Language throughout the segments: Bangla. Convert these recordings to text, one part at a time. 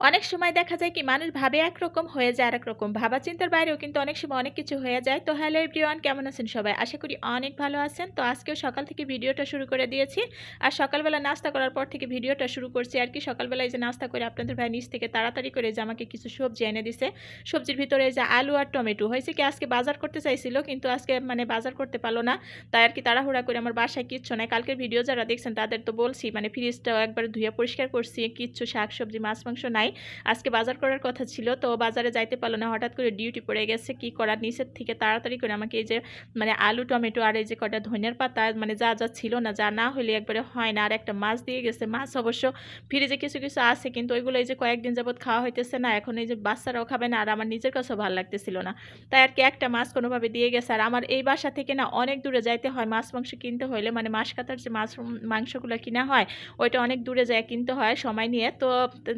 অনেক সময় দেখা যায় কি মানুষ ভাবে একরকম হয়ে যায় আরেক রকম। ভাবা চিন্তার বাইরেও কিন্তু অনেক সময় অনেক কিছু হয়ে যায়। তো হ্যালো এভরিওয়ান কেমন আছেন সবাই? আশা করি অনেক ভালো আছেন। তো আজকেও সকাল থেকে ভিডিওটা শুরু করে দিয়েছি। আর সকালবেলা নাস্তা করার পর থেকে ভিডিওটা শুরু করছি আরকি। সকালবেলা এই যে নাস্তা করে আপনাদের ভাই নিচ থেকে তাড়াতাড়ি করে যে আমাকে কিছু সবজি এনে দিছে। সবজির ভিতরে যে আলু আর টমেটো। হয়েছে কি আজকে বাজার করতে চাইছিল কিন্তু আজকে মানে বাজার করতে পারল না। তাই আর কি তাড়াহুড়া করে আমার বাসায় কিচ্ছু নাই। কালকের ভিডিও যারা দেখছেন তাদের তো বলছি মানে ফ্রিজটাও একবার ধুয়ে পরিষ্কার করছি। কিচ্ছু শাক সবজি মাছ, মাংস নাই। আজকে বাজার করার কথা ছিল, তো বাজারে যাইতে পারল না। হঠাৎ করে ডিউটি পড়ে গেছে, কি করার নিচের থেকে তাড়াতাড়ি করে আমাকে এই যে মানে আলু, টমেটো আর এই যে কটা ধনিয়ার পাতা মানে যা যা ছিল না, যা না হলে একবারে হয় না। আর একটা মাছ দিয়ে গেছে। মাছ অবশ্য ফ্রিজে কিছু কিছু আছে, কিন্তু ওইগুলো এই যে কয়েকদিন যাবৎ খাওয়া হইতেছে না। এখন এই যে বাচ্চারাও খাবে না, আর আমার নিজের কাছেও ভালো লাগতেছিল না। তাই আর কি একটা মাছ কোনোভাবে দিয়ে গেছে। আর আমার এই বাসা থেকে না অনেক দূরে যাইতে হয়। মাছ মাংস কিনতে হইলে মানে মাছ কাতার যে মাছ, মাংসগুলো কিনা হয়, ওইটা অনেক দূরে যায় কিনতে হয় সময় নিয়ে। তো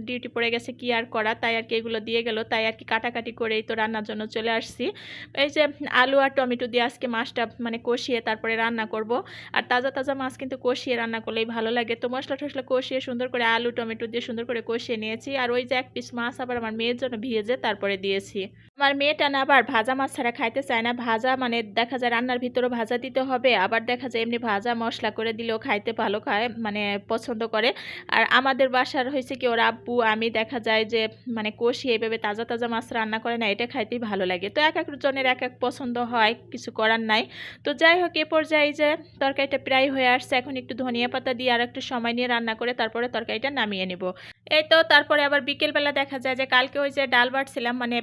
ডিউটি পড়ে গেছে কি আর করা? তাই আর কি এগুলো দিয়ে গেল। তাই আর কি কাটাকাটি করেই তো রান্নার জন্য চলে আসছি। এই যে আলু আর টমেটো দিয়ে আজকে মাছটা মানে কষিয়ে তারপরে রান্না করব। আর তাজা তাজা মাছ কিন্তু কষিয়ে রান্না করলেই ভালো লাগে। তো মশলা টশলা কষিয়ে সুন্দর করে আলু, টমেটো দিয়ে সুন্দর করে কষিয়ে নিয়েছি। আর ওই যে এক পিস মাছ আবার আমার মেয়ের জন্য ভিজে তারপরে দিয়েছি। আমার মেয়েটা না আবার ভাজা মাছ ছাড়া খাইতে চায় না। ভাজা মানে দেখা যায় রান্নার ভিতরেও ভাজা দিতে হবে, আবার দেখা যায় এমনি ভাজা মশলা করে দিলেও খাইতে ভালো খায় মানে পছন্দ করে। আর আমাদের বাসার হয়েছে কি ওর আব্বু, আমি দেখা যায় যে মানে কষি এইভাবে তাজা তাজা মাছ রান্না করে না, এটা খাইতেই ভালো লাগে। তো এক এক জনের এক এক পছন্দ হয়, কিছু করার নাই। তো যাই হোক, এ পর্যায়ে যে তরকারিটা প্রায় হয়ে আসছে, এখন একটু ধনিয়া পাতা দিয়ে আর একটু সময় নিয়ে রান্না করে তারপরে তরকারিটা নামিয়ে নেব। এই তো তারপরে আবার বিকেলবেলা দেখা যায় যে কালকে ওই যে ডাল বাটছিলাম মানে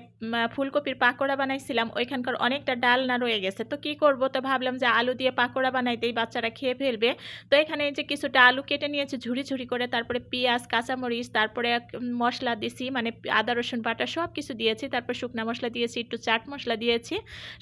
ফুলকপির পাকোড়া বানাইছিলাম, ওইখানকার অনেকটা ডাল না রয়ে গেছে। তো কি করব? তো ভাবলাম যে আলু দিয়ে পাকোড়া বানাইতেই বাচ্চারা খেয়ে ফেলবে। তো এখানে যে কিছুটা আলু কেটে নিয়েছে, ঝুড়ি ঝুড়ি করে, তারপরে পেঁয়াজ, কাঁচামরিচ, তারপরে মশলা দিছি মানে আদা, রসুন, বাটা সব কিছু দিয়েছি, তারপর শুকনা মশলা দিয়েছি, একটু চাট মশলা দিয়েছি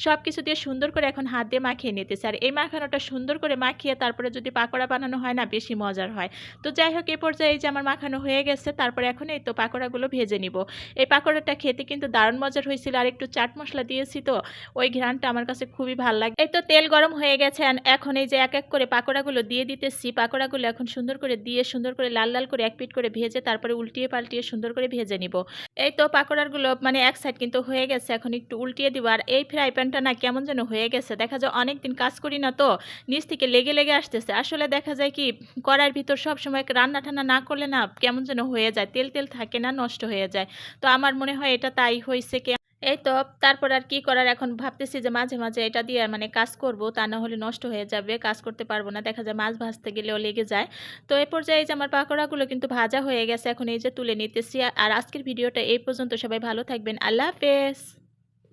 সব কিছু দিয়ে সুন্দর করে এখন হাত দিয়ে মাখিয়ে নিতেছি। আর এই মাখানোটা সুন্দর করে মাখিয়ে তারপরে যদি পাকোড়া বানানো হয় না, বেশি মজার হয়। তো যাই হোক এই পর্যায়ে যে আমার মাখানো হয়ে গেছে তারপরে এখন এই তো পাকোড়াগুলো ভেজে নিব। এই পাকোড়াটা খেতে কিন্তু দারুণ মজার হয়েছিল আর একটু চাট মশলা দিয়েছি তো, ওই ঘ্রানটা আমার কাছে খুবই ভালো লাগে। এই তো তেল গরম হয়ে গেছে এখন এই যে এক এক করে পাকোড়াগুলো দিয়ে দিতেছি, পাকোড়াগুলো এখন সুন্দর করে দিয়ে সুন্দর করে লাল লাল করে এক পিট করে ভেজে তারপরে উল্টিয়ে পাল্টিয়ে সুন্দর করে ভেজে নিব। এই তো পাকোড়াগুলো মানে এক সাইড কিন্তু হয়ে গেছে, এখন একটু উল্টিয়ে দিব আর এই ফ্রাই প্যানটা না কেমন যেন হয়ে গেছে, দেখা যায় অনেক দিন কাজ করি না তো, নিচ থেকে লেগে লেগে আসতেছে। আসলে দেখা যায় কি, কড়াইয়ের ভিতর সব সময় রান্না টান্না না করলে না কেমন যেন হয়ে যায়, তেল তেল থাকে না, নষ্ট হয়ে যায়। তো আমার মনে হয় এটা তাই হয়েছে কি? এই তো, তারপর আর কি করার এখন ভাবতেছি যে মাঝে মাঝে এটা দিয়ে মানে কাজ করব, তা না হলে নষ্ট হয়ে যাবে, কাজ করতে পারব না। দেখা যায় মাছ ভাজতে গেলেও লেগে যায়। তো এই পর্যায়ে যে আমার পাকোড়াগুলো কিন্তু ভাজা হয়ে গেছে, এখন এই যে তুলে নিতেছি। আর আজকের ভিডিওটা এই পর্যন্ত, সবাই ভালো থাকবেন। আল্লাহ হাফেজ।